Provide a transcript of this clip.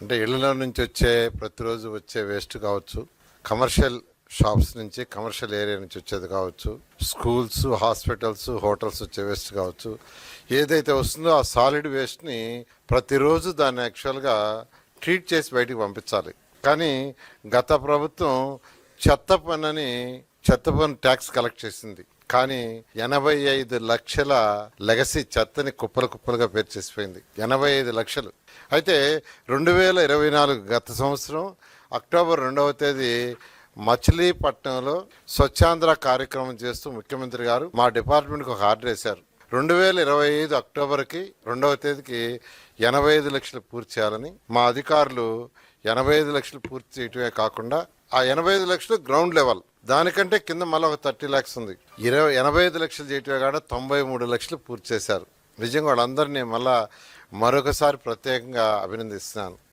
అంటే ఇళ్ళలో నుంచి వచ్చే ప్రతిరోజు వచ్చే వేస్ట్ కావచ్చు. కమర్షియల్ షాప్స్ నుంచి కమర్షియల్ ఏరియా నుంచి వచ్చేది కావచ్చు. స్కూల్స్ హాస్పిటల్స్ హోటల్స్ వచ్చే వేస్ట్ కావచ్చు. ఏదైతే వస్తుందో ఆ సాలిడ్ వేస్ట్ని ప్రతిరోజు దాన్ని యాక్చువల్గా ట్రీట్ చేసి బయటికి పంపించాలి. కానీ గత ప్రభుత్వం చెత్త పన్నుని చెత్త పన్ను ట్యాక్స్ కలెక్ట్ చేసింది. కానీ ఎనభై ఐదు లక్షల లెగసీ చెత్తని కుప్పలు కుప్పలుగా పేర్చేసిపోయింది ఎనభై ఐదు లక్షలు. అయితే రెండు వేల ఇరవై నాలుగు గత సంవత్సరం అక్టోబర్ రెండవ తేదీ మచిలీపట్నంలో స్వచ్ఛాంధ్ర కార్యక్రమం చేస్తూ ముఖ్యమంత్రి గారు మా డిపార్ట్మెంట్కి ఒక ఆర్డర్ వేశారు. రెండు వేల ఇరవై ఐదు అక్టోబర్కి రెండవ తేదీకి ఎనభై ఐదు లక్షలు పూర్తి చేయాలని మా అధికారులు ఎనభై ఐదు లక్షలు పూర్తి చేయటమే కాకుండా ఆ ఎనభై ఐదు లక్షలు గ్రౌండ్ లెవెల్ దానికంటే కింద మళ్ళీ ఒక థర్టీ ల్యాక్స్ ఉంది. ఇరవై ఎనభై ఐదు లక్షలు చేయటమే కాడ తొంభై మూడు లక్షలు పూర్తి చేశారు. నిజంగా వాళ్ళందరినీ మళ్ళా మరొకసారి ప్రత్యేకంగా అభినందిస్తున్నాను.